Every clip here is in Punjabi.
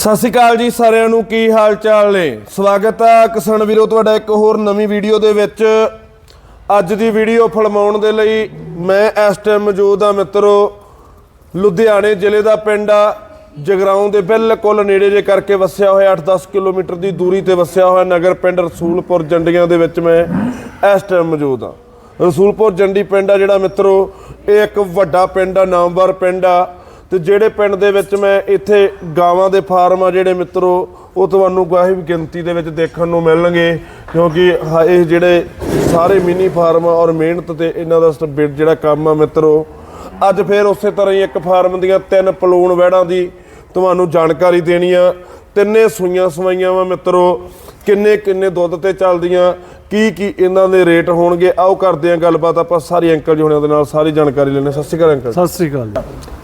ਸਤਿ ਸ਼੍ਰੀ ਅਕਾਲ ਜੀ ਸਾਰਿਆਂ ਨੂੰ, ਕੀ ਹਾਲ ਚਾਲ ਨੇ? ਸਵਾਗਤ ਹੈ ਕਿਸਾਨ ਵੀਰੋ, ਤੁਹਾਡਾ ਇੱਕ ਹੋਰ ਨਵੀਂ ਵੀਡੀਓ ਦੇ ਵਿੱਚ। ਅੱਜ ਦੀ ਵੀਡੀਓ ਫਿਲਮਾਉਣ ਦੇ ਲਈ ਮੈਂ ਇਸ ਟਾਈਮ ਮੌਜੂਦ ਆ ਮਿੱਤਰੋ, ਲੁਧਿਆਣੇ ਜ਼ਿਲ੍ਹੇ ਦਾ ਪਿੰਡ ਆ। ਜਗਰਾਉਂ ਦੇ ਬਿਲਕੁਲ ਨੇੜੇ ਜੇ ਕਰਕੇ ਵਸਿਆ ਹੋਇਆ 8-10 ਕਿਲੋਮੀਟਰ ਦੀ ਦੂਰੀ ਤੇ ਵਸਿਆ ਹੋਇਆ ਨਗਰ ਪਿੰਡ ਰਸੂਲਪੁਰ ਜੰਡੀਆਂ ਦੇ ਵਿੱਚ ਮੈਂ ਇਸ ਟਾਈਮ ਮੌਜੂਦ ਆ ਰਸੂਲਪੁਰ ਜੰਡੀ ਪਿੰਡ ਆ ਜਿਹੜਾ ਮਿੱਤਰੋ, ਇਹ ਇੱਕ ਵੱਡਾ ਪਿੰਡ ਆ, ਨਾਮਵਰ ਪਿੰਡ ਆ। ਤੇ ਜਿਹੜੇ ਪਿੰਡ ਦੇ ਵਿੱਚ ਮੈਂ ਇੱਥੇ ਗਾਵਾਂ ਦੇ ਫਾਰਮ ਆ ਜਿਹੜੇ ਮਿੱਤਰੋ, ਉਹ ਤੁਹਾਨੂੰ ਕਾਫੀ ਗਿਣਤੀ ਦੇ ਵਿੱਚ ਦੇਖਣ ਨੂੰ ਮਿਲਣਗੇ, ਕਿਉਂਕਿ ਹ- ਇਹ ਜਿਹੜੇ ਸਾਰੇ ਮਿਨੀ ਫਾਰਮ ਆ ਔਰ ਮਿਹਨਤ ਤੇ ਇਹਨਾਂ ਦਾ ਸਟ- ਜਿਹੜਾ ਕੰਮ ਆ ਮਿੱਤਰੋ, ਅੱਜ ਫੇਰ ਉਸੇ ਤਰ੍ਹਾਂ ਹੀ ਇੱਕ ਫਾਰਮ ਦੀਆਂ ਤਿੰਨ ਪਲੂਣ ਵਹਿੜਾਂ ਦੀ ਤੁਹਾਨੂੰ ਜਾਣਕਾਰੀ ਦੇਣੀ ਆ। ਤਿੰਨੇ ਸੂਈਆਂ ਸਵਾਈਆਂ ਵਾ ਮਿੱਤਰੋ, ਕਿੰਨੇ ਕਿੰਨੇ ਦੁੱਧ ਤੇ ਚੱਲਦੀਆਂ, ਕੀ ਕੀ ਇਹਨਾਂ ਦੇ ਰੇਟ ਹੋਣਗੇ, ਆਓ ਕਰਦੇ ਆ ਗੱਲਬਾਤ, ਆਪਾਂ ਸਾਰੇ ਅੰਕਲ ਜੀ ਹੁਣਾਂ ਦੇ ਨਾਲ ਸਾਰੀ ਜਾਣਕਾਰੀ ਲੈਣੇ ਸਤਿ ਸ਼੍ਰੀ ਅਕਾਲ ਅੰਕਲ ਸਤਿ ਸ੍ਰੀ ਅਕਾਲ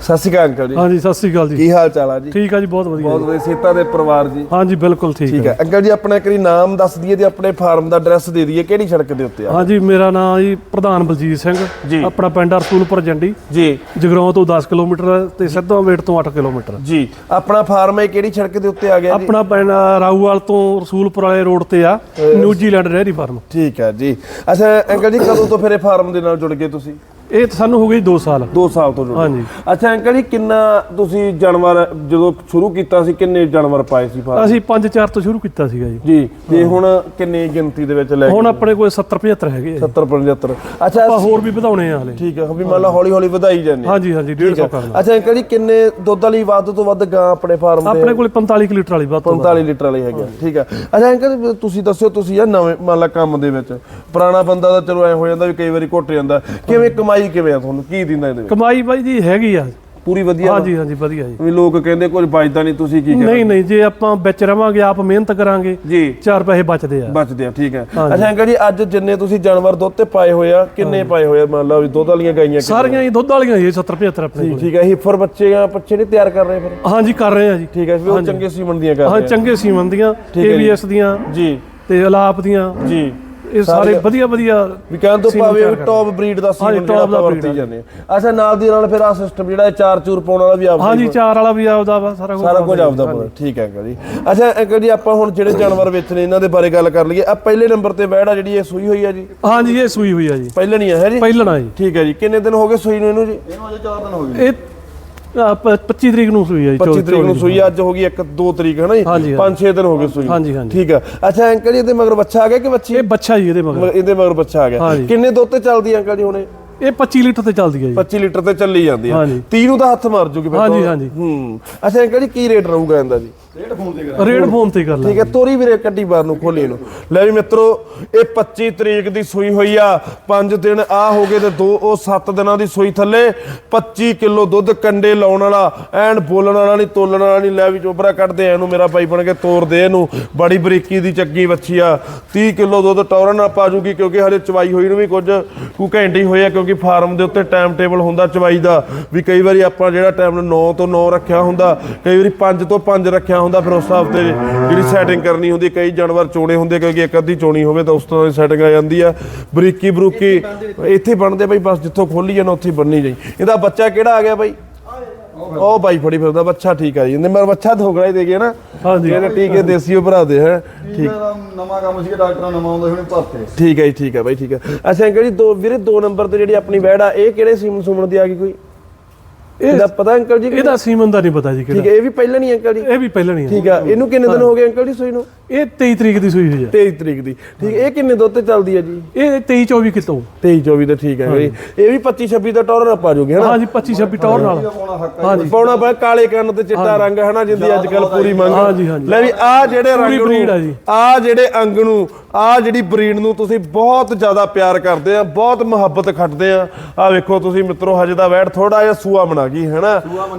ਸਤਿ ਸ਼੍ਰੀ ਅਕਾਲ ਅੰਕਲ ਜੀ। ਹਾਂਜੀ ਸਤਿ ਸ੍ਰੀ ਅਕਾਲ ਜੀ। ਕੀ ਹਾਲ ਚਾਲ ਆ ਜੀ? ਠੀਕ ਆ ਜੀ ਬਹੁਤ ਵਧੀਆ ਬਹੁਤ ਜੀ। ਵਧੀਆ ਸੀਤਾ ਦੇ ਪਰਿਵਾਰ ਜੀ। ਹਾਂਜੀ ਬਿਲਕੁਲ ਠੀਕ ਠੀਕ ਹੈ ਹੈ ਅੰਕਲ ਜੀ ਆਪਣਾ ਇੱਕ ਵਾਰੀ ਨਾਮ ਦੱਸ ਦਈਏ ਤੇ ਆਪਣੇ ਫਾਰਮ ਦਾ ਐਡਰੈਸ ਦੇ ਦਈਏ ਕਿਹੜੀ ਸੜਕ ਦੇ ਉੱਤੇ ਆ? ਹਾਂਜੀ ਮੇਰਾ ਨਾਮ ਜੀ ਪ੍ਰਧਾਨ ਬਲਜੀਤ ਸਿੰਘ। ਜੀ। ਆਪਣਾ ਪਿੰਡ ਰਸੂਲਪੁਰ ਜੰਡੀ। ਜੀ। ਜਗਰਾਉਂ ਤੋਂ 10 ਕਿਲੋਮੀਟਰ ਹੈ ਤੇ ਸਿੱਧਾ ਵੇਟ ਤੋਂ 8 ਕਿਲੋਮੀਟਰ। ਜੀ। ਆਪਣਾ ਫਾਰਮ ਹੈ ਕਿਹੜੀ ਸੜਕ ਦੇ ਉੱਤੇ ਆ ਗਿਆ ਜੀ? ਆਪਣਾ ਪਿੰਡ ਰਾਊਵਾਲ ਤੋਂ ਰਸੂਲਪੁਰ ਵਾਲੇ ਰੋਡ ਤੇ ਆ ਨਿਊਜ਼ੀਲੈਂਡ ਡੇਅਰੀ ਫਾਰਮ। ਠੀਕ ਹੈ ਜੀ। ਅੱਛਾ ਅੰਕਲ ਜੀ ਕਦੋਂ ਤੋਂ ਫਿਰ ਇਹ ਫਾਰਮ ਦੇ ਨਾਲ ਜੁੜ ਗਏ ਤੁਸੀਂ? ਇਹ ਤਾਂ ਸਾਨੂੰ ਹੋ ਗਈ 2 ਸਾਲ। 2 ਸਾਲ ਤੋਂ ਜੁੜੇ। ਹਾਂਜੀ। ਅੱਛਾ ਅੰਕਲ ਜੀ ਕਿੰਨਾ ਤੁਸੀਂ ਜਾਨਵਰ ਜਦੋਂ ਸ਼ੁਰੂ ਕੀਤਾ ਸੀ ਕਿੰਨੇ ਜਾਨਵਰ ਪਾਏ ਸੀ ਫਾਰਮ? ਅਸੀਂ 5-4 ਤੋਂ ਸ਼ੁਰੂ ਕੀਤਾ ਸੀਗਾ ਜੀ। ਜੀ ਤੇ ਹੁਣ ਕਿੰਨੀ ਗਿਣਤੀ ਦੇ ਵਿੱਚ ਲੈ ਹੁਣ ਆਪਣੇ ਕੋਲ 70-75 ਹੈਗੇ ਆ ਜੀ। 70 75 ਅੱਛਾ ਆਪਾਂ ਹੋਰ ਵੀ ਵਧਾਉਣੇ ਆ ਹਲੇ। ਠੀਕ ਹੈ ਵੀ ਮੰਨ ਲਾ ਹੌਲੀ ਹੌਲੀ ਵਧਾਈ ਜਾਂਦੇ ਹਾਂਜੀ ਹਾਂਜੀ 150 ਕਰਨਾ। ਅੱਛਾ ਅੰਕਲ ਜੀ ਕਿੰਨੇ ਦੁੱਧ ਵਾਲੀ ਵੱਧ ਤੋਂ ਵੱਧ ਗਾਂ ਆਪਣੇ ਫਾਰਮ ਤੇ ਆਪਣੇ ਕੋਲ 45 ਕੁ ਲੀਟਰ ਵਾਲੀ ਬਾਤ 45 ਲੀਟਰ ਵਾਲੀ ਹੈਗੀ ਆ, ਠੀਕ ਹੈ ਅੱਛਾ ਅੰਕਲ ਜੀ, ਤੁਸੀਂ ਦੱਸਿਓ ਤੁਸੀਂ ਆ ਨਵੇਂ ਮੰਨ ਲਾ ਕੰਮ ਦੇ ਵਿੱਚ। ਪੁਰਾਣਾ ਬੰਦਾ ਤਾਂ ਚਲੋ ਐ ਹੋ ਜਾਂਦਾ ਵੀ ਕਈ ਵਾਰੀ ਘੁੱਟ ਜਾਂਦਾ। ਕਿਵੇਂ ਕਮਾਈ ਕਿਵੇਂ ਆ ਤੁਹਾਨੂੰ? ਕੀ ਦਿੰਦਾ ਇਹਦੇ ਵਿੱਚ? ਕਮਾਈ ਬਾਈ ਜੀ ਹੈਗੀ ਆ। ਪੂਰੀ ਵਧੀਆ ਹਾਂਜੀ ਹਾਂਜੀ ਵਧੀਆ ਜੀ। ਵੀ ਲੋਕ ਕਹਿੰਦੇ ਕੁਝ ਬਚਦਾ ਨਹੀਂ ਤੁਸੀਂ ਕੀ ਕਰਦੇ ਨਹੀਂ ਨਹੀਂ ਜੇ ਆਪਾਂ ਵਿੱਚ ਰਵਾਂਗੇ ਆਪ ਮਿਹਨਤ ਕਰਾਂਗੇ ਜੀ। ਚਾਰ ਪੈਸੇ ਬਚਦੇ ਆ। ਬਚਦੇ ਆ ਠੀਕ ਹੈ। ਅੱਛਾ ਅੰਕਲ ਜੀ ਅੱਜ ਜਿੰਨੇ ਤੁਸੀਂ ਜਾਨਵਰ ਦੁੱਧ ਤੇ ਪਾਏ ਹੋਏ ਆ ਕਿੰਨੇ ਪਾਏ ਹੋਏ ਆ? ਮੰਨ ਲਓ ਵੀ ਦੁੱਧ ਵਾਲੀਆਂ ਗਾਈਆਂ? ਸਾਰੀਆਂ ਹੀ ਦੁੱਧ ਵਾਲੀਆਂ ਜੀ 70 75 ਆਪਣੇ ਕੋਲ। ਠੀਕ ਹੈ ਹੀਫਰ ਬੱਚੇ ਆ ਬੱਚੇ ਨਹੀਂ ਤਿਆਰ ਕਰ ਰਹੇ ਫਿਰ? ਹਾਂਜੀ ਕਰ ਰਹੇ ਆ ਜੀ। ਠੀਕ ਹੈ ਵੀ ਉਹ ਚੰਗੇ ਸੀਮਨ ਦੀਆਂ ਕਰ ਹਾਂ ਰਹੇ ਆ। ਚੰਗੇ ਸੀਮਨ ਦੀਆਂ। ਏਬੀਐਸ ਦੀਆਂ ਜੀ। ਤੇ ਅਲਾਪ ਦੀਆਂ। ਜੀ। ਇਹ ਸਾਰੇ ਵਧੀਆ ਵਧੀਆ ਵੀ ਕਹਿਣ ਤੋਂ ਭਾਵੇਂ ਟੌਪ ਬਰੀਡ ਦਾ ਸੀਮਨ ਜਿਹੜਾ ਆਪਾਂ ਵਰਤੀ ਜਾਂਦੇ ਆ ਅੱਛਾ ਨਾਲ ਦੀ ਨਾਲ ਫਿਰ ਆ ਸਿਸਟਮ ਜਿਹੜਾ ਇਹ ਚਾਰ ਚੂਰ ਪਾਉਣ ਵਾਲਾ ਵੀ ਆਪਦਾ ਹੀ ਹਾਂਜੀ ਚਾਰ ਵਾਲਾ ਵੀ ਆਪਦਾ ਵਾ ਸਾਰਾ ਕੁਝ ਸਾਰਾ ਕੁਝ ਆਪਦਾ ਪੂਰਾ ਠੀਕ ਹੈ ਅੰਕਲ ਜੀ। ਅੱਛਾ ਅੰਕਲ ਜੀ ਆਪਾਂ ਹੁਣ ਜਿਹੜੇ ਜਾਨਵਰ ਵੇਚਣੇ ਇਹਨਾਂ ਦੇ ਬਾਰੇ ਗੱਲ ਕਰ ਲਈਏ। ਆ ਪਹਿਲੇ ਨੰਬਰ ਤੇ ਵੈੜ ਆ ਜਿਹੜੀ ਇਹ ਸੂਈ ਹੋਈ ਆ ਜੀ। ਹਾਂਜੀ ਇਹ ਸੂਈ ਹੋਈ ਆ ਜੀ। ਪਹਿਲੇ ਨਹੀਂ ਆ ਹੈ ਜੀ? ਪਹਿਲਣਾ ਜੀ। ਠੀਕ ਹੈ ਜੀ। ਕਿੰਨੇ ਦਿਨ ਹੋ ਗਏ ਸੂਈ ਨੂੰ ਇਹਨੂੰ ਜੀ? ਇਹ ਆਹ, ਪ- 25 ਤਰੀਕ ਨੂੰ ਸੂਈ ਆ ਜੀ 25 ਤਰੀਕ ਨੂੰ ਸੂਈ ਆ, ਅੱਜ ਹੋ ਗਈ 1 2 ਤਰੀਕ ਹੈ ਨਾ ਜੀ ਹਾਂਜੀ, 5-6 ਦਿਨ ਹੋ ਗਏ ਸੂਈ। ਹਾਂਜੀ, ਹਾਂਜੀ। ਠੀਕ ਹੈ ਅੱਛਾ ਅੰਕਲ ਜੀ ਇਹਦੇ ਮਗਰ ਬੱਚਾ ਆ ਗਿਆ ਕਿ ਬੱਚੀ ਇਹ ਬੱਚਾ ਜੀ ਇਹਦੇ ਮਗਰ ਇਹਦੇ ਮਗਰ ਬੱਚਾ ਆ ਗਿਆ। ਕਿੰਨੇ ਦੁੱਧ ਤੇ ਚੱਲਦੀ ਆ ਅੰਕਲ ਜੀ ਹੁਣੇ ਇਹ 25 ਲੀਟਰ ਤੇ ਚੱਲਦੀ ਆ ਜੀ 25 ਲੀਟਰ ਤੇ ਚੱਲੀ ਜਾਂਦੀ ਆ ਹਾਂਜੀ। 30 ਨੂੰ ਤਾਂ ਹੱਥ ਮਾਰ ਜੂਗੀ ਹਾਂਜੀ। ਹਾਂਜੀ। ਹੂੰ ਅੱਛਾ ਅੰਕਲ ਜੀ ਕੀ ਰੇਟ ਰਹੂਗਾ ਇਹਦਾ ਜੀ ਰੇਡ ਫੋਨ ਤੇ ਕਰ। ਠੀਕ ਲਾਂਗੇ। ਹੈ ਤੋਰੀ ਵੀਰੇ ਕੱਢੀ ਬਾਰ ਨੂੰ ਖੋਲੀ ਇਹਨੂੰ। ਲੈ ਵੀ ਮਿੱਤਰੋ ਇਹ 25 ਤਰੀਕ ਦੀ ਸੂਈ ਹੋਈ ਆ। 5 ਦਿਨ ਆ ਹੋ ਗਏ ਤੇ ਦੋ ਉਹ 7 ਦਿਨਾਂ ਦੀ ਸੂਈ ਥੱਲੇ। 25 ਕਿਲੋ ਦੁੱਧ ਕੰਡੇ ਲਾਉਣ ਵਾਲਾ ਐਨ ਬੋਲਣ ਵਾਲਾ ਨਹੀਂ ਤੋਲਣ ਵਾਲਾ ਨਹੀਂ ਲੈ ਵੀ ਚੋਬਰਾ ਕੱਢਦੇ ਆ ਇਹਨੂੰ ਮੇਰਾ ਭਾਈ ਬਣ ਕੇ ਤੋਰ ਦੇ ਇਹਨੂੰ। ਬੜੀ ਬਰੀਕੀ ਦੀ ਚੱਗੀ ਵੱਛੀ ਆ। 30 ਕਿਲੋ ਦੁੱਧ ਟੌਰਨ ਨਾਲ ਪਾ ਜੂਗੀ ਕਿਉਂਕਿ ਹਲੇ ਚਵਾਈ ਹੋਈ ਨੂੰ ਵੀ ਕੁਝ ਕੁ ਘੰਟੇ ਹੀ ਹੋਏ ਆ ਕਿਉਂਕਿ ਫਾਰਮ ਦੇ ਉੱਤੇ ਟਾਈਮ ਟੇਬਲ ਹੁੰਦਾ ਚਵਾਈ ਦਾ। ਵੀ ਕਈ ਵਾਰੀ ਆਪਾਂ ਜਿਹੜਾ ਟਾਈਮ 9 ਤੋਂ 9 ਰੱਖਿਆ ਹੁੰਦਾ ਕਈ ਵਾਰੀ 5 ਤੋਂ 5 ਰੱਖਿਆ ਹੁੰਦਾ ਫਿਰ ਉਸ ਹਿਸਾਬ ਤੇ ਜਿਹੜੀ ਸੈਟਿੰਗ ਕਰਨੀ ਹੁੰਦੀ ਕਈ ਜਾਨਵਰ ਚੋਣੇ ਹੁੰਦੇ ਕਿਉਂਕਿ ਇੱਕ ਅੱਧੀ ਚੋਣੀ ਹੋਵੇ ਤਾਂ ਉਸ ਤਰ੍ਹਾਂ ਦੀ ਸੈਟਿੰਗ ਆ ਜਾਂਦੀ ਆ। ਬਰੀਕੀ ਬਰੂਕੀ ਇੱਥੇ ਬਣਦੇ ਬਈ ਬਸ ਜਿੱਥੋਂ ਖੋਲੀ ਜਾਣਾ ਉੱਥੇ ਬੰਨੀ ਜਾਈ। ਇਹਦਾ ਬੱਚਾ ਕਿਹੜਾ ਆ ਗਿਆ ਬਾਈ? ਉਹ ਬਾਈ ਫੜੀ ਫਿਰਦਾ ਬੱਚਾ ਠੀਕ ਆ ਜੀ। ਮੇਰਾ ਬੱਚਾ ਧੋਗੜਾ ਹੀ ਦੇ ਗਿਆ ਨਾ। ਹਾਂਜੀ। ਕਹਿੰਦੇ ਟੀਕੇ ਦੇਸੀ ਉਹ ਭਰਾ ਦੇ ਹੈ। ਠੀਕ। ਨਵਾਂ ਕੰਮ ਸੀਗਾ ਡਾਕਟਰਾਂ ਨਵਾਂ ਆਉਂਦਾ ਹੁਣੇ ਭਰਤੇ ਠੀਕ ਹੈ ਜੀ ਠੀਕ ਹੈ ਬਾਈ ਠੀਕ ਹੈ ਅੱਛਾ ਅੰਕਲ ਜੀ ਦੋ ਵੀਰੇ ਦੋ ਨੰਬਰ ਤੇ ਜਿਹੜੀ ਆਪਣੀ ਵੈੜ ਆ ਇਹ ਕਿਹੜੇ ਸੀਮਨ ਸੁਮਨ ਦੀ ਆ ਗਈ ਕੋਈ? ਇਹਦਾ ਪਤਾ ਅੰਕਲ ਜੀ ਇਹਦਾ ਸੀਮਨ ਦਾ ਨਹੀਂ ਪਤਾ ਜੀ ਠੀਕ ਕਿਹੜਾ। ਹੈ ਇਹ ਵੀ ਪਹਿਲਾਂ ਨਹੀਂ ਅੰਕਲ ਜੀ? ਇਹ ਵੀ ਪਹਿਲਾਂ ਨਹੀਂ ਠੀਕ ਆ ਇਹਨੂੰ ਕਿੰਨੇ ਦਿਨ ਹੋ ਗਏ ਅੰਕਲ ਜੀ ਸੂਈ ਨੂੰ? ਇਹ 23 ਤਰੀਕ ਦੀ ਸੂਈ ਹੋਈ ਆ 23 ਤਰੀਕ ਦੀ। ਠੀਕ ਹੈ, ਇਹ ਕਿੰਨੇ ਦੁੱਧ ਤੇ ਚੱਲਦੀ ਹੈ ਜੀ? ਇਹ 23 24 ਕਿਲੋ 23 24 ਤੇ ਠੀਕ ਹੈ ਜੀ ਇਹ ਵੀ 25 26 ਦਾ ਟੌਰ ਨਾ ਪਾ ਜੂਗੀ ਹਨਾ ਹਾਂਜੀ 25 26 ਟੌਰ ਨਾਲ। ਹਾਂਜੀ। ਪਾਉਣਾ ਪਾ ਕਾਲੇ ਕੰਨ ਤੇ ਚਿੱਟਾ ਰੰਗ ਹਨਾ ਜਿੰਦੀ ਅੱਜ ਕੱਲ ਪੂਰੀ ਮੰਗ। ਹਾਂਜੀ, ਹਾਂਜੀ। ਲੈ ਵੀ ਆ ਜਿਹੜੇ ਰੰਗ। ਨੂੰ ਆ ਜਿਹੜੇ ਅੰਗ ਨੂੰ ਆ ਜਿਹੜੀ ਬਰੀਡ ਨੂੰ ਤੁਸੀਂ ਬਹੁਤ ਜ਼ਿਆਦਾ ਪਿਆਰ ਕਰਦੇ ਆ ਬਹੁਤ ਮੁਹੱਬਤ ਖੱਟਦੇ ਆ। ਆ ਵੇਖੋ ਤੁਸੀਂ ਮਿੱਤਰੋ ਹਜੇ ਦਾ ਵੈੜ ਥੋੜਾ ਜਿਹਾ ਸੂਆ ਬਣਾ ਗਈ ਹੈਨਾ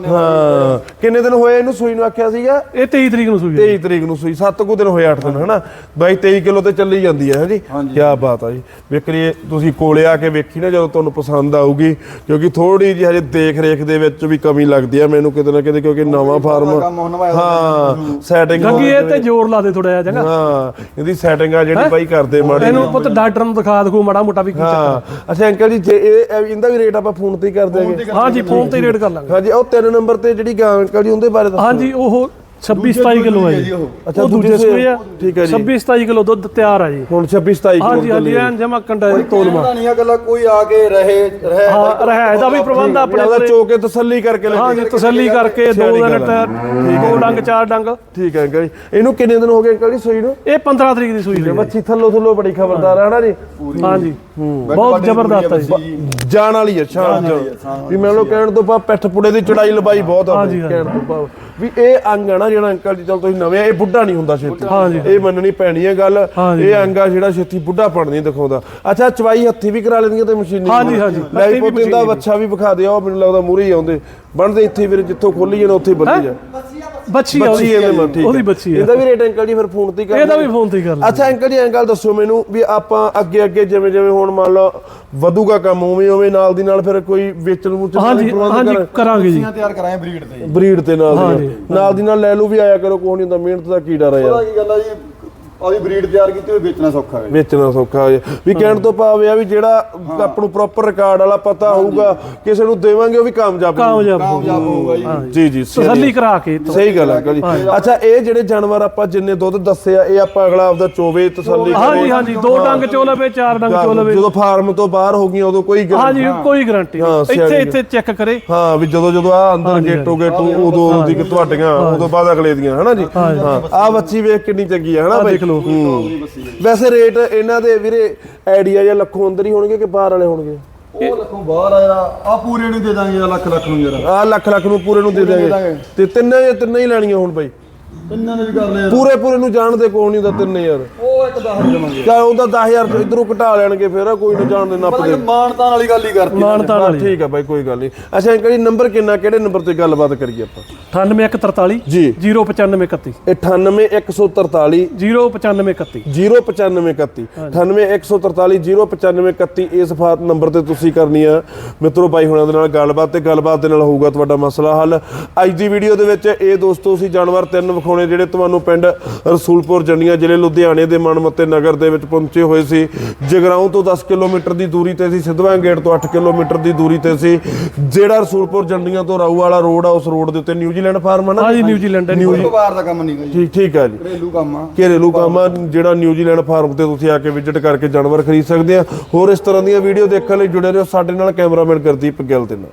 ਹਾਂ। ਕਿੰਨੇ ਦਿਨ ਹੋਏ ਇਹਨੂੰ ਸੂਈ ਨੂੰ ਆਖਿਆ ਸੀਗਾ? ਇਹ 23 ਤਰੀਕ ਨੂੰ ਸੂਈ ਆ 23 ਤਰੀਕ ਨੂੰ ਸੂਈ 7 ਕੁ ਦਿਨ ਹੋਏ 8 ਦਿਨ ਹਨਾ? ਬਾਈ 23 ਕਿਲੋ ਤੇ ਚੱਲੀ ਜਾਂਦੀ ਹੈ ਜੀ? ਕੀ ਬਾਤ ਆ ਜੀ। ਵੇਖਰੀਏ ਤੁਸੀਂ ਕੋਲੇ ਆ ਕੇ ਵੇਖੀ ਨਾ ਜਦੋਂ ਤੁਹਾਨੂੰ ਪਸੰਦ ਆਊਗੀ ਕਿਉਂਕਿ ਥੋੜੀ ਜਿਹੀ ਹਜੇ ਦੇਖ ਰੇਖ ਦੇ ਵਿੱਚ ਵੀ ਕਮੀ ਲੱਗਦੀ ਆ ਮੈਨੂੰ ਕਿਤੇ ਨਾ ਕਿਤੇ ਕਿਉਂਕਿ ਨਵਾਂ ਫਾਰਮ ਕੰਮ ਹੁਣ ਨਵਾਂ ਹਾਂ ਸੈਟਿੰਗ ਗੱਗੀ ਇਹ ਤੇ ਜ਼ੋਰ ਲਾ ਦੇ ਥੋੜਾ ਜਿਹਾ ਚੰਗਾ ਹਾਂ ਇਹਦੀ ਸੈਟਿੰਗ ਆ ਜਿਹੜੀ ਬਾਈ ਕਰਦੇ ਮਾੜੀ ਇਹਨੂੰ ਪੁੱਤ ਡਾਕਟਰ ਨੂੰ ਦਿਖਾ ਦਖੂ ਮਾੜਾ ਮੋਟਾ ਵੀ ਕੀ ਹਾਂ। ਅੱਛਾ ਅੰਕਲ ਜੀ ਜੇ ਇਹ ਇਹ- ਇਹਦਾ ਵੀ ਰੇਟ ਆਪਾਂ ਫੋਨ ਤੇ ਹੀ ਕਰ ਦਿਆਂਗੇ ਹਾਂਜੀ ਫੋਨ ਤੇ ਕਰ ਲਾਂਗੇ। ਹਾਂਜੀ ਉਹ ਤਿੰਨ ਨੰਬਰ ਤੇ ਜਿਹੜੀ ਗਾਂ ਅੰਕਲ ਜੀ ਉਹਦੇ ਬਾਰੇ ਦੱਸੋ। ਹਾਂਜੀ ਉਹ 26 27 ਕਿਲੋ ਹੈ ਜੀ। ਅੱਛਾ, ਦੂਜੇ ਸੂਏ ਆ। ਠੀਕ ਹੈ ਜੀ। 26 27 ਕਿਲੋ ਦੁੱਧ ਤਿਆਰ ਆ ਜੀ। ਹੁਣ 26 27 ਹਾਂਜੀ ਹਾਂਜੀ ਐਨ ਜਮਾ ਕੰਡਾ ਕੋਈ ਤੋਲਮਾ ਨਹੀਂ ਆ ਗੱਲਾਂ ਕੋਈ ਆ ਕੇ ਰਹੇ ਰਹੇ ਹਾਂ ਰਹਿ ਦਾ ਵੀ ਪ੍ਰਬੰਧ ਆਪਣੇ ਕੋਲੇ। ਚੋ ਕੇ ਤਸੱਲੀ ਕਰਕੇ ਲੈ ਹਾਂਜੀ ਤਸੱਲੀ ਕਰਕੇ ਦੋ ਦਿਨ ਦੋ ਡੰਗ ਚਾਰ ਡੰਗ। ਠੀਕ ਹੈ ਅੰਕਲ ਜੀ। ਇਹਨੂੰ ਕਿੰਨੇ ਦਿਨ ਹੋ ਗਏ ਅੰਕਲ ਜੀ ਸੂਈ ਨੂੰ? ਇਹ 15 ਤਰੀਕ ਦੀ ਸੂਈ ਹੋਈ ਹੈ ਬੱਚੀ ਥੱਲੋ ਥੱਲੋ ਬੜੀ ਖਬਰਦਾਰ ਹੈ ਨਾ ਜੀ? ਹਾਂਜੀ। ਬਹੁਤ ਜ਼ਬਰਦਸਤ ਹੈ ਜੀ। ਜਾਣ ਵਾਲੀ ਹੈ ਸ਼ਾਨ ਵੀ ਮੈਂ ਲੋ ਕਹਿਣ ਤੋਂ ਬਾਅਦ ਪਿੱਠ ਪੁੜੇ ਦੀ ਚੜਾਈ ਲੰਬਾਈ ਬਹੁਤ ਆ ਕਹਿਣ ਤੋਂ ਬਾਅਦ। ਵੀ ਇਹ ਅੰਗ ਹੈ ਨਾ ਜਿਹੜਾ ਅੰਕਲ ਜੀ ਚਲ ਤੁਸੀਂ ਨਵੇਂ ਆ, ਇਹ ਬੁੱਢਾ ਨਹੀਂ ਹੁੰਦਾ ਛੇਤੀ। ਇਹ ਮੰਨਣੀ ਪੈਣੀ ਹੈ ਗੱਲ। ਇਹ ਅੰਗ ਆ ਜਿਹੜਾ ਛੇਤੀ ਬੁੱਢਾ ਪਣ ਨਹੀਂ ਦਿਖਾਉਂਦਾ। ਅੱਛਾ ਚਵਾਈ ਹੱਥੀ ਵੀ ਕਰਾ ਲੈਂਦੀਆਂ ਤੇ ਮਸ਼ੀਨੀ ਹਾਂਜੀ, ਹਾਂਜੀ। ਲੈ ਹੱਥੀਂ ਵੀ ਪੋਤੇ ਦਾ ਮਸ਼ੀਨੀ ਬੱਚਾ ਵੀ ਵਿਖਾ ਦਿਓ ਮੈਨੂੰ ਲੱਗਦਾ ਮੂਰੇ ਹੀ ਆਉਂਦੇ। ਬਣਦੇ ਇੱਥੇ ਵੀਰੇ ਜਿੱਥੋਂ ਖੋਲੀ ਜਾਣ ਉੱਥੇ ਹੀ ਬੰਦੀ ਜਾ। ਬੱਚੀ ਆ ਬੱਚੀ ਉਹਦੀ ਇਹਦੇ ਠੀਕ ਉਹਦੀ ਹੈ। ਬੱਚੀ ਆ ਇਹਦਾ ਵੀ ਰੇਟ ਅੰਕਲ ਜੀ ਫਿਰ ਫੋਨ ਤੇ ਹੀ ਕਰ ਇਹਦਾ। ਵੀ ਫੋਨ ਤੇ ਹੀ ਕਰ ਲੈ ਅੱਛਾ ਅੰਕਲ ਜੀ ਐਂ ਗੱਲ ਦੱਸੋ ਮੈਨੂੰ ਵੀ ਆਪਾਂ ਅੱਗੇ ਅੱਗੇ ਜਿਵੇਂ ਜਿਵੇਂ ਹੁਣ ਮੰਨ ਲਓ ਵਧੂਗਾ ਕੰਮ ਉਵੇਂ ਉਵੇਂ ਨਾਲ ਦੀ ਨਾਲ ਫਿਰ ਕੋਈ ਵੇਚਣ ਵੂਚਣ ਦਾ ਹਾਂਜੀ ਹਾਂਜੀ ਕਰ ਕਰਾਂਗੇ ਜੀ ਤਿਆਰ ਕਰਾਏ ਬਰੀਡ ਤੇ ਜੀ। ਬਰੀਡ ਤੇ ਨਾਲ ਦੀ। ਨਾਲ। ਨਾਲ ਦੀ ਨਾਲ ਲੈ ਲੂ ਵੀ ਆਇਆ ਕਰੋ ਕੋਈ ਨਹੀਂ ਹੁੰਦਾ ਮਿਹਨਤ ਦਾ ਕੀ ਡਰ ਆ ਪਤਾ ਯਾਰ ਕੀ ਗੱਲ ਆ ਜੀ ਆਦੀ ਬਰੀਡ ਤਿਆਰ ਕੀਤੀ ਹੋਈ ਵੇਚਣਾ ਸੌਖਾ ਹੈ। ਵੇਚਣਾ ਸੌਖਾ ਹੋ। ਜਾ ਵੀ ਕਹਿਣ ਤੋਂ ਭਾਵ ਇਹ ਆ ਵੀ ਜਿਹੜਾ ਆਪਾਂ ਨੂੰ ਪ੍ਰੋਪਰ ਰਿਕਾਰਡ ਵਾਲਾ ਪਤਾ ਹੋਊਗਾ ਕਿਸੇ ਨੂੰ ਦੇਵਾਂਗੇ ਉਹ ਵੀ ਕਾਮਯਾਬ ਹੋਊਗਾ। ਕਾਮਯਾਬ ਹੋ ਕਾਮਯਾਬ ਹੋਊਗਾ। ਜੀ। ਜੀ ਤਸੱਲੀ ਕਰਾ ਕੇ। ਸਹੀ ਗੱਲ ਹੈ ਜੀ ਅੱਛਾ ਇਹ ਜਿਹੜੇ ਜਾਨਵਰ ਆਪਾਂ ਜਿੰਨੇ ਦੁੱਧ ਦੱਸੇ ਆ ਇਹ ਆਪਾਂ ਅਗਲਾ ਆਪਦਾ ਚੋਵੇ ਤਸੱਲੀ ਹਾਂਜੀ ਕਰੇ। ਹਾਂਜੀ ਦੋ ਡੰਗ ਚੋ ਲਵੇ ਚਾਰ ਡੰਗ ਚੋ ਲਵੇ ਜਦੋਂ ਫਾਰਮ ਤੋਂ ਬਾਹਰ ਹੋ ਗਈਆਂ ਉਦੋਂ ਕੋਈ ਗੱਲ ਹਾਂਜੀ ਕੋਈ ਗਾਰੰਟੀ ਹਾਂ, ਇੱਥੇ ਇੱਥੇ ਚੈੱਕ ਕਰੇ। ਹਾਂ ਵੀ ਜਦੋਂ ਜਦੋਂ ਆ ਅੰਦਰ ਗੇਟੋ ਗੇਟੋ ਉਦੋਂ ਉਦੋਂ ਦੀ ਤੁਹਾਡੀਆਂ ਉਦੋਂ ਬਾਅਦ ਅਗਲੇ ਦੀਆਂ ਹਨਾ ਜੀ? ਹਾਂ ਆ ਬੱਚੀ ਵੇਖ ਕਿੰਨੀ ਚੰਗੀ ਆ ਹਨਾ ਬਾਈ? ਹੂੰ। ਵੈਸੇ ਰੇਟ ਇਹਨਾਂ ਦੇ ਵੀਰੇ ਆਈਡੀਆ ਜਾਂ ਲੱਖੋਂ ਅੰਦਰ ਹੀ ਹੋਣਗੇ ਕਿ ਬਾਹਰ ਵਾਲੇ ਹੋਣਗੇ? ਉਹ ਲੱਖੋਂ ਬਾਹਰ ਆ ਯਾਰ ਆ ਪੂਰੇ ਨੂੰ ਦੇ ਦਾਂਗੇ ਲੱਖ ਲੱਖ ਨੂੰ ਯਾਰ। ਆ ਲੱਖ ਲੱਖ ਨੂੰ ਪੂਰੇ ਨੂੰ ਦੇ ਦਾਂਗੇ। ਤੇ ਤਿੰਨੇ ਜਾਂ ਤਿੰਨੇ ਹੀ ਲੈਣੀਆਂ ਹੁਣ ਬਾਈ? ਤਿੰਨਾਂ ਨੇ ਵੀ ਕਰ ਲਿਆ। ਪੂਰੇ ਪੂਰੇ ਨੂੰ ਜਾਣਦੇ ਕੋਲ ਨਹੀਂ ਦਾ ਤਿੰਨੇ ਯਾਰ ਉਹ ਇੱਕ 10 ਦੇਵਾਂਗੇ ਕਿਆ ਉਹਦਾ 10000 ਤੋਂ ਇਧਰੋਂ ਘਟਾ ਲੈਣਗੇ ਫਿਰ ਕੋਈ ਨਾ ਜਾਣਦੇ ਨੱਪ ਪਤਾ ਦੇ ਕਿ ਮਾਨਤਾਨ ਵਾਲੀ ਗੱਲ ਹੀ ਕਰਤੀ ਮਾਨਤਾਨ ਵਾਲੀ। ਠੀਕ ਆ ਬਾਈ ਕੋਈ ਗੱਲ ਨਹੀਂ। ਅੱਛਾ ਅੰਕਲ ਜੀ ਨੰਬਰ ਕਿੰਨਾ ਕਿਹੜੇ ਨੰਬਰ ਤੇ ਗੱਲਬਾਤ ਕਰੀਏ ਆਪਾਂ? 98143 ਜੀ। 09531 98143 09531 09531 98143 09531 ਇਸ ਫਾਤ ਨੰਬਰ ਤੇ ਤੁਸੀਂ ਕਰਨੀ ਆ। ਮਿੱਤਰੋ ਬਾਈ ਹੁਣਾਂ ਦੇ ਨਾਲ ਗੱਲਬਾਤ ਤੇ ਗੱਲਬਾਤ ਦੇ ਨਾਲ ਹੋਊਗਾ ਤੁਹਾਡਾ ਮਸਲਾ ਹੱਲ। ਅੱਜ ਦੀ ਵੀਡੀਓ ਦੇ ਵਿੱਚ ਇਹ ਦੋਸਤੋ ਸੀ ਜਾਨਵਰ ਤਿੰਨ ਵਿਖਾਉਣੇ ਜਿਹੜੇ ਤੁਹਾਨੂੰ ਪਿੰਡ ਰਸੂਲਪੁਰ ਜੰਡੀਆਂ ਜ਼ਿਲ੍ਹੇ ਲੁਧਿਆਣੇ ਦੇ ਮਨਮੱਤੇ ਨਗਰ ਦੇ ਵਿੱਚ ਪਹੁੰਚੇ ਹੋਏ ਸੀ। ਜਗਰਾਉਂ ਤੋਂ 10 ਕਿਲੋਮੀਟਰ ਦੀ ਦੂਰੀ ਤੇ ਸੀ ਸਿੱਧਵਾਂ ਗੇਟ ਤੋਂ 8 ਕਿਲੋਮੀਟਰ ਦੀ ਦੂਰੀ ਤੇ ਸੀ। ਜਿਹੜਾ ਰਸੂਲਪੁਰ ਜੰਡੀਆਂ ਤੋਂ ਰਾਊ ਵਾਲਾ ਰੋਡ ਆ ਉਸ ਰੋਡ ਦੇ ਉੱਤੇ ਨਿਊਜ਼ੀਲੈਂਡ ਫਾਰਮ ਆ ਨਾ? ਹਾਂਜੀ ਨਿਊਜ਼ੀਲੈਂਡ ਹੈ ਬਾਹਰ ਦਾ ਕੰਮ ਨਹੀਂ ਠੀਕ ਠੀਕ ਆ ਜੀ। ਘਰੇਲੂ ਕੰਮ ਆ। ਘਰੇਲੂ ਕੰਮ ਆ ਜਿਹੜਾ ਨਿਊਜ਼ੀਲੈਂਡ ਫਾਰਮ ਤੇ ਤੁਸੀਂ ਆ ਕੇ ਵਿਜ਼ਿਟ ਕਰਕੇ ਜਾਨਵਰ ਖਰੀਦ ਸਕਦੇ ਆ। ਹੋਰ ਇਸ ਤਰ੍ਹਾਂ ਦੀਆਂ ਵੀਡੀਓ ਦੇਖਣ ਲਈ ਜੁੜੇ ਰਹੋ। ਸਾਡੇ ਨਾਲ ਕੈਮਰਾਮੈਨ ਗੁਰਦੀਪ ਗਿੱਲ ਦੇ ਨਾਲ।